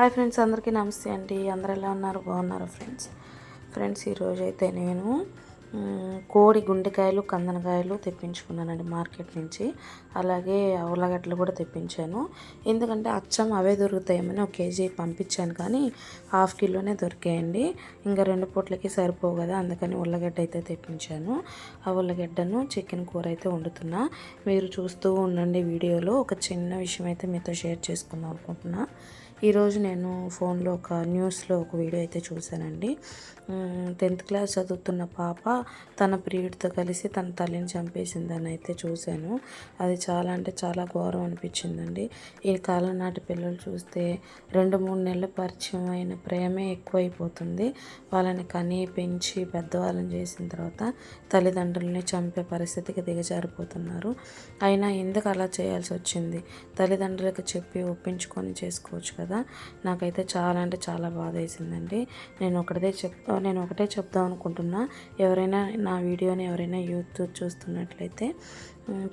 Hi friends అందరికీ నమస్తే అండి. అందరు ఎలా ఉన్నారు? బాగున్నారు ఫ్రెండ్స్? ఫ్రెండ్స్ ఈరోజు అయితే నేను కోడి గుండెకాయలు కందనకాయలు తెప్పించుకున్నానండి మార్కెట్ నుంచి. అలాగే ఉర్లగడ్డలు కూడా తెప్పించాను. ఎందుకంటే అచ్చం అవే దొరుకుతాయేమని ఒక కేజీ పంపించాను కానీ హాఫ్ కిలోనే దొరికాయండి. ఇంకా రెండు పూట్లకి సరిపోవు కదా అందుకని ఉల్లగడ్డ అయితే తెప్పించాను. ఆ ఉల్లగడ్డను చికెన్ కూర అయితే వండుతున్నా. మీరు చూస్తూ ఉండండి వీడియోలో. ఒక చిన్న విషయం అయితే మీతో షేర్ చేసుకుందాం అనుకుంటున్నా. ఈరోజు నేను ఫోన్లో ఒక న్యూస్లో ఒక వీడియో అయితే చూశానండి. టెన్త్ క్లాస్ చదువుతున్న పాప తన ప్రియుడితో కలిసి తన తల్లిని చంపేసిందని అయితే చూశాను. అది చాలా అంటే చాలా ఘోరం అనిపించిందండి. ఈ కాలం నాటి పిల్లలు చూస్తే రెండు మూడు నెలల పరిచయం అయిన ప్రేమే ఎక్కువైపోతుంది. వాళ్ళని కని పెంచి పెద్దవాళ్ళని చేసిన తర్వాత తల్లిదండ్రులని చంపే పరిస్థితికి దిగజారిపోతున్నారు. అయినా ఎందుకు అలా చేయాల్సి వచ్చింది? తల్లిదండ్రులకు చెప్పి ఒప్పించుకొని చేసుకోవచ్చు కదా. నాకైతే చాలా అంటే చాలా బాధ వేసిందండి నేను ఒకటే చెప్తా నేను ఒకటే చెప్దాం అనుకుంటున్నా. ఎవరైనా నా వీడియోని ఎవరైనా యూత్ చూస్తున్నట్లయితే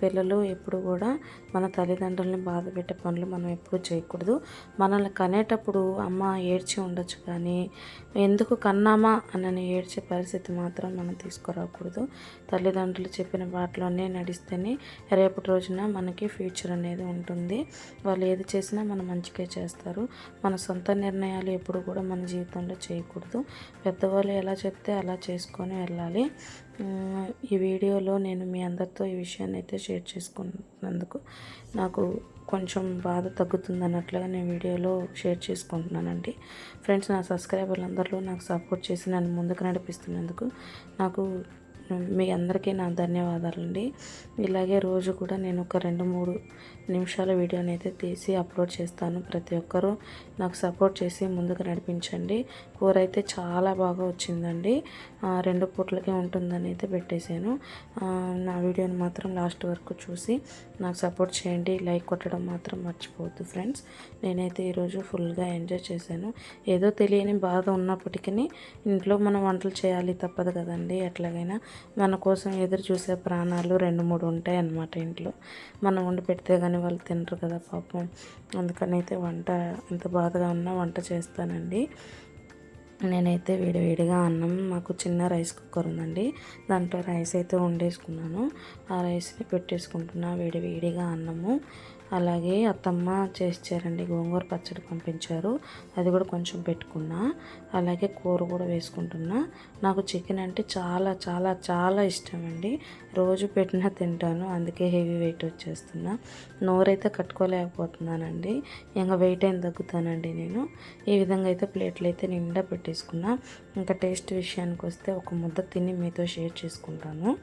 పిల్లలు ఎప్పుడు కూడా మన తల్లిదండ్రులని బాధ పెట్టే పనులు మనం ఎప్పుడు చేయకూడదు. మనల్ని కనేటప్పుడు అమ్మ ఏడ్చి ఉండొచ్చు కానీ ఎందుకు కన్నామా అని ఏడ్చే పరిస్థితి మాత్రం మనం తీసుకురాకూడదు. తల్లిదండ్రులు చెప్పిన వాటిలోనే నడిస్తేనే రేపటి రోజున మనకి ఫ్యూచర్ అనేది ఉంటుంది. వాళ్ళు ఏది చేసినా మనం మంచిగా చేస్తారు. మన సొంత నిర్ణయాలు ఎప్పుడు కూడా మన జీవితంలో చేయకూడదు. పెద్దవాళ్ళు ఎలా చెప్తే అలా చేసుకొని వెళ్ళాలి. ఈ వీడియోలో నేను మీ అందరితో ఈ విషయాన్ని అయితే షేర్ చేసుకున్నందుకు నాకు కొంచెం బాధ తగ్గుతుంది అన్నట్లుగా నేను వీడియోలో షేర్ చేసుకుంటున్నానండి. ఫ్రెండ్స్ నా సబ్స్క్రైబర్లు అందరిలో నాకు సపోర్ట్ చేసి నన్ను ముందుకు నడిపిస్తున్నందుకు నాకు మీ అందరికీ నా ధన్యవాదాలండి. ఇలాగే రోజు కూడా నేను ఒక రెండు మూడు నిమిషాల వీడియోని అయితే తీసి అప్లోడ్ చేస్తాను ప్రతి ఒక్కరూ. నాకు సపోర్ట్ చేసి ముందుకు నడిపించండి. కూర అయితే చాలా బాగా వచ్చిందండి. రెండు పూట్లకే ఉంటుందని అయితే పెట్టేశాను. నా వీడియోని మాత్రం లాస్ట్ వరకు చూసి నాకు సపోర్ట్ చేయండి. లైక్ కొట్టడం మాత్రం మర్చిపోవద్దు ఫ్రెండ్స్. నేనైతే ఈరోజు ఫుల్గా ఎంజాయ్ చేశాను. ఏదో తెలియని బాధ ఉన్నప్పటికీ ఇంట్లో మనం వంటలు చేయాలి తప్పదు కదండి. ఎట్లాగైనా మన కోసం ఎదురు చూసే ప్రాణాలు రెండు మూడు ఉంటాయి అన్నమాట ఇంట్లో. మనం వండి పెడితే కానీ వాళ్ళు తినరు కదా పాపం. అందుకని అయితే వంట ఎంత బాధగా ఉన్నా వంట చేస్తానండి. నేనైతే వేడివేడిగా అన్నం మాకు చిన్న రైస్ కుక్కర్ ఉందండి. దాంట్లో రైస్ అయితే వండేసుకున్నాను. ఆ రైస్ని పెట్టేసుకుంటున్నా వేడివేడిగా అన్నము. అలాగే అత్తమ్మ చేసారండి గోంగూర పచ్చడి పంపించారు. అది కూడా కొంచెం పెట్టుకున్నా. అలాగే కూర కూడా వేసుకుంటున్నా. నాకు చికెన్ అంటే చాలా చాలా చాలా ఇష్టం అండి రోజు పెట్టినా తింటాను. అందుకే హెవీ వెయిట్ వచ్చేస్తున్నా. నోరైతే కట్టుకోలేకపోతున్నానండి. ఇంకా వెయిట్ అయిన తగ్గుతానండి నేను. ఈ విధంగా అయితే ప్లేట్లు అయితే నిండా పెట్టేసుకున్నా. ఇంకా టేస్ట్ విషయానికి వస్తే ఒక ముద్ద తిని మీతో షేర్ చేసుకుంటాను.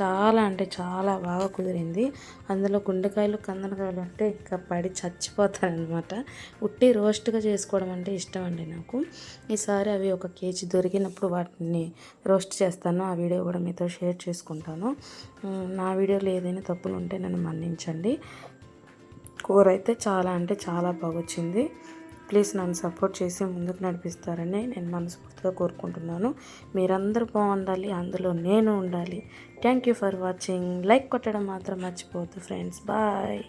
చాలా అంటే చాలా బాగా కుదిరింది. అందులో గుండెకాయలు కందనకాయలు అంటే ఇంకా పడి చచ్చిపోతానమాట ఉట్టి రోస్ట్గా చేసుకోవడం అంటే ఇష్టం అండి నాకు. ఈసారి అవి ఒక కేజీ దొరికినప్పుడు వాటిని రోస్ట్ చేస్తాను. ఆ వీడియో కూడా మీతో షేర్ చేసుకుంటాను. నా వీడియోలో ఏదైనా తప్పులు ఉంటే నన్ను మన్నించండి. కూర అయితే చాలా అంటే చాలా బాగొచ్చింది. ప్లీజ్ నన్ను సపోర్ట్ చేసి ముందుకు నడిపిస్తారని నేను మనస్ఫూర్తిగా కోరుకుంటున్నాను. మీరందరూ బాగుండాలి అందులో నేను ఉండాలి. Thank you for watching like కొట్టడం మాత్రం మర్చిపోవద్దు ఫ్రెండ్స్ బాయ్